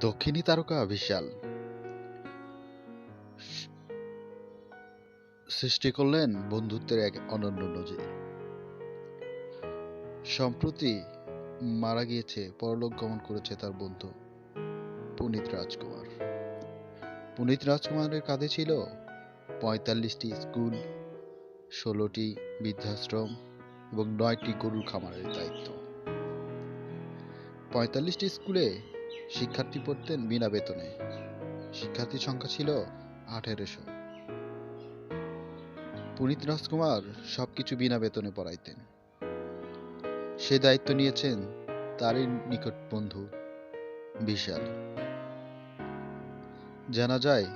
দক্ষিণী তারকা বিশাল। সৃষ্টি করলেন বন্ধুত্বের এক অনন্য নজির। সম্প্রতি মারা গিয়েছে, পরলোক গমন করেছে তার বন্ধু পুনিত রাজকুমার। পুনিত রাজকুমারের কাঁধে ছিল পঁয়তাল্লিশটি স্কুল, ষোলোটি বৃদ্ধাশ্রম এবং নয়টি গরুর খামারের দায়িত্ব। পঁয়তাল্লিশটি স্কুলে শিক্ষার্থী পড়তেন বিনা বেতনে। শিক্ষার্থীর সংখ্যা ছিল আঠেরোশো। পুনিত রাজকুমার সবকিছু বিনা বেতনে পড়াইতেন। সে দায়িত্ব নিয়েছেন তারই নিকট বন্ধু বিশাল। জানা যায়,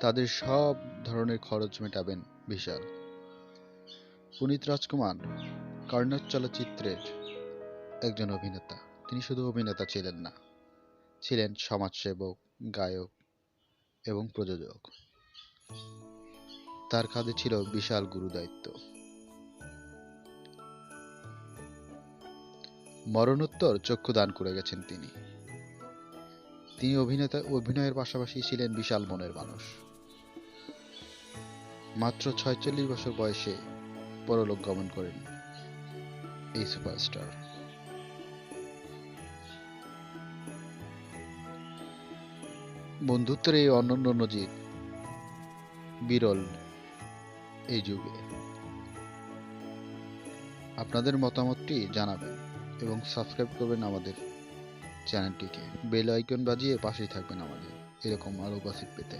তাদের সব ধরনের খরচ মেটাবেন বিশাল। পুনিত রাজকুমার কর্ণাট চলচ্চিত্রের একজন অভিনেতা। তিনি শুধু অভিনেতা ছিলেন না। ছিলেন সমাজসেবক, গায়ক এবং প্রযোজক। তার কাঁধে ছিল বিশাল গুরু দায়িত্ব মরণোত্তর চক্ষু দান করে গেছেন তিনি। তিনি অভিনেতা অভিনয়ের পাশাপাশি ছিলেন বিশাল মনের মানুষ। মাত্র ছয়চল্লিশ বছর বয়সে পরলোক গমন করেন এই সুপারস্টার। বন্ধুত্বের এই অনন্য নজির বিরল এই যুগে। আপনাদের মতামতটি জানাবেন এবং সাবস্ক্রাইব করবেন আমাদের চ্যানেলটিকে। বেল আইকন বাজিয়ে পাশেই থাকবেন আমাদের, এরকম আরও গসিপ পেতে।